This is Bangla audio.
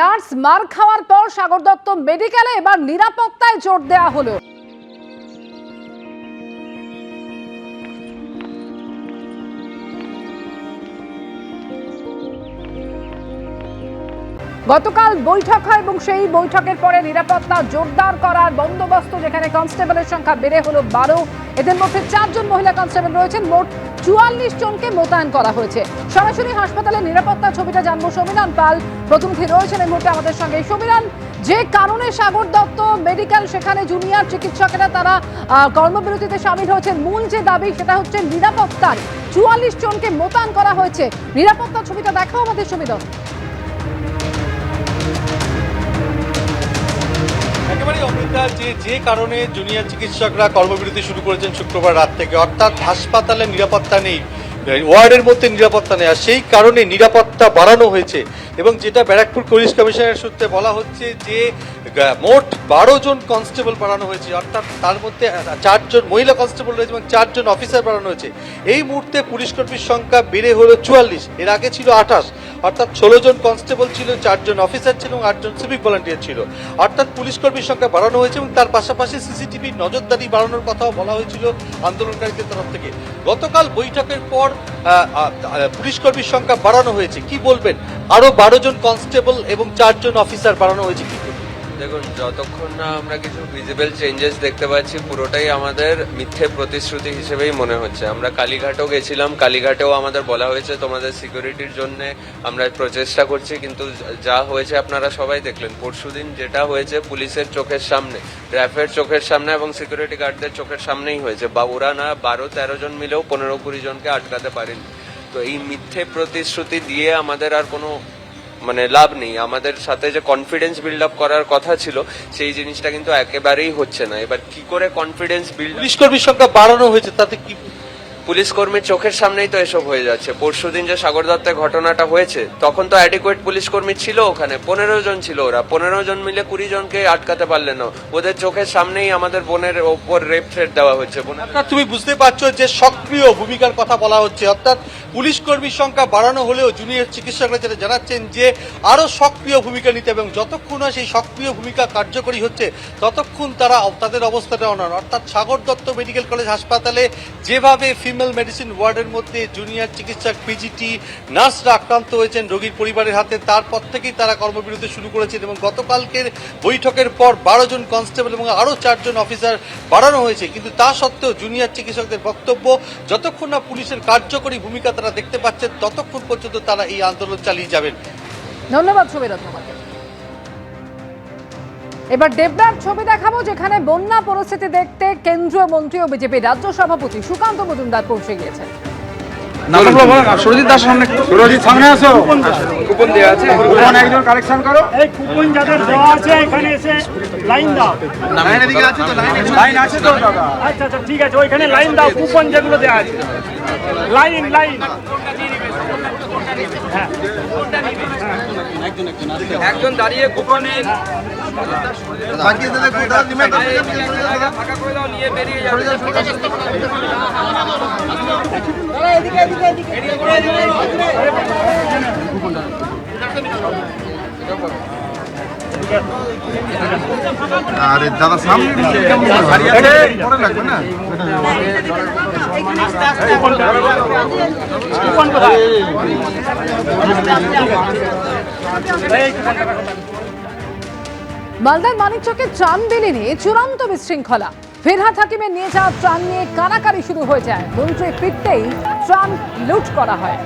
নার্স মার খাওয়ার পর সাগর দত্ত মেডিকেলে এবার নিরাপত্তায় জোর দেওয়া হলো। গতকাল বৈঠক হয় এবং সেই বৈঠকের পরে নিরাপত্তা জোরদার করার বন্দোবস্ত যেখানে কনস্টেবলের সংখ্যা বেড়ে হলো বারো, এদের মধ্যে চারজন মহিলা কনস্টেবল রয়েছেন। মোট চুয়াল্লিশ জনকে মোতায়েন করা হয়েছে। সরাসরি হাসপাতালের নিরাপত্তা ছবিটা জানব সমীরণ পাল। প্রতিনিধি রয়েছেন এই মুহূর্তে আমাদের সঙ্গে। সমীরণ, যে কারণে সাগর দত্ত মেডিকেল, সেখানে জুনিয়র চিকিৎসকেরা তারা কর্মবিরতিতে সামিল হয়েছেন। মূল যে দাবি, সেটা হচ্ছে নিরাপত্তার। চুয়াল্লিশ জনকে মোতায়েন করা হয়েছে। নিরাপত্তা ছবিটা দেখাও আমাদের সমীরণ। একেবারেই অমৃতা যে যে কারণে জুনিয়র চিকিৎসকরা কর্মবিরতি শুরু করেছেন শুক্রবার রাত থেকে, অর্থাৎ হাসপাতালে নিরাপত্তা নেই, ওয়ার্ডের মধ্যে নিরাপত্তা নেই, আর সেই কারণে নিরাপত্তা বাড়ানো হয়েছে এবং যেটা ব্যারাকপুর পুলিশ কমিশনের সূত্রে বলা হচ্ছে যে মোট বারো জন কনস্টেবল বাড়ানো হয়েছে, অর্থাৎ তার মধ্যে চারজন মহিলা কনস্টেবল রয়েছে এবং চারজন অফিসার বাড়ানো হয়েছে। এই মুহূর্তে পুলিশ কর্মীর সংখ্যা বেড়ে হলো চুয়াল্লিশ, এর আগে ছিল আঠাশ, অর্থাৎ ষোলো জন কনস্টেবল ছিল, চারজন অফিসার ছিল এবং আটজন সিভিক ভলান্টিয়ার ছিল। অর্থাৎ পুলিশ কর্মীর সংখ্যা বাড়ানো হয়েছে এবং তার পাশাপাশি সিসিটিভি নজরদারি বাড়ানোর কথাও বলা হয়েছিল আন্দোলনকারীদের তরফ থেকে। গতকাল বৈঠকের পর পুলিশ কর্মীর সংখ্যা বাড়ানো হয়েছে কি বলবেন আরও বারো জন কনস্টেবল এবং চারজন অফিসার বাড়ানো হয়েছে কি? দেখুন, যতক্ষণ না আমরা কিছু ভিজিবল চেঞ্জেস দেখতে পাচ্ছি, পুরোটাই আমাদের মিথ্যে প্রতিশ্রুতি হিসেবেই মনে হচ্ছে। আমরা কালীঘাটও গেছিলাম, কালীঘাটেও আমাদের বলা হয়েছে তোমাদের সিকিউরিটির জন্য আমরা প্রচেষ্টা করছি, কিন্তু যা হয়েছে আপনারা সবাই দেখলেন। পরশুদিন যেটা হয়েছে পুলিশের চোখের সামনে, র্যাফের চোখের সামনে এবং সিকিউরিটি গার্ডদের চোখের সামনেই হয়েছে। বা ওরা না বারো, তেরো জন মিলেও পনেরো কুড়ি জনকে আটকাতে পারেনি। তো এই মিথ্যে প্রতিশ্রুতি দিয়ে আমাদের আর কোনো মানে লাভ নেই। আমাদের সাথে যে কনফিডেন্স বিল্ড আপ করার কথা ছিল, সেই জিনিসটা কিন্তু একেবারেই হচ্ছে না। এবার কি করে কনফিডেন্স বিল্ড পুলিশ সংখ্যা বাড়ানো হয়েছে, তাতে কি পুলিশ কর্মীর চোখের সামনেই তো এসব হয়ে যাচ্ছে। পরশুদিন যে সাগর দত্তের ঘটনাটা হয়েছে, তখন তো অ্যাডিকুয়েট পুলিশ কর্মী ছিল ওখানে। পনেরো জন ছিল ওরা। পনেরো জন মিলে কুড়ি জনকে আটকাতে পারলেন ওদের চোখের সামনেই আমাদের বোনের ওপর রেপ থ্রেট দেওয়া হচ্ছে। তুমি বুঝতে পারছ যে সক্রিয় ভূমিকার কথা বলা হচ্ছে। অর্থাৎ পুলিশ কর্মীর সংখ্যা বাড়ানো হলেও জুনিয়র চিকিৎসকরা যেটা জানাচ্ছেন যে আরও সক্রিয় ভূমিকা নিতে এবং যতক্ষণ না সেই সক্রিয় ভূমিকা কার্যকরী হচ্ছে, ততক্ষণ তারা তাদের অবস্থাটা অনন অর্থাৎ সাগর দত্ত মেডিকেল কলেজ হাসপাতালে যেভাবে ফিমেল মেডিসিন ওয়ার্ডের মধ্যে জুনিয়র চিকিৎসক পিজিটি নার্সরা আক্রান্ত হয়েছেন রোগীর পরিবারের হাতে। তারপর থেকেই তারা কর্মবিরতি শুরু করেছেন এবং গতকালকের বৈঠকের পর বারো জন কনস্টেবল এবং আরও চারজন অফিসার বাড়ানো হয়েছে। কিন্তু তা সত্ত্বেও জুনিয়র চিকিৎসকদের বক্তব্য, যতক্ষণ না পুলিশের কার্যকরী ভূমিকা তারা দেখতে পাচ্ছেন ততক্ষণ পর্যন্ত তারা এই আন্দোলন চালিয়ে যাবেন। ধন্যবাদ তোমাকে। এবার দেবদার ছবি দেখাবো যেখানে বন্যা পরিস্থিতি দেখতে কেন্দ্রীয় মন্ত্রী ও বিজেপি রাজ্য সভাপতি সুকান্ত মজুমদার পৌঁছে গিয়েছেন। নাটকগুলো বলো না সুরজিৎ দাস সামনে সুরজিৎ সামনে আসো। কুপন দেওয়া আছে। কুপন একজন কালেকশন করো। এই কুপন যাদের দেওয়া আছে এখানে এসে লাইন দাও। লাইন এদিকে আছে তো লাইন আছে তো দাদা। আচ্ছা আচ্ছা ঠিক আছে ওইখানে লাইন দাও কুপন যেগুলো দেওয়া আছে। Line line. একজন দাঁড়িয়ে গোপনে ফাঁকা করে দাও নিয়ে বেরিয়ে যাবে আরে দাদা সামনে পরে লাগবে না। মালদার মানিকচকে ত্রাণ বিলি নিয়ে চূড়ান্ত বিশৃঙ্খলা। ফেরহাত হাকিমের নিয়ে যাওয়া ত্রাণ নিয়ে কানাকারি শুরু হয়ে যায়। মন্ত্রী ফিরতেই ত্রাণ লুট করা হয়।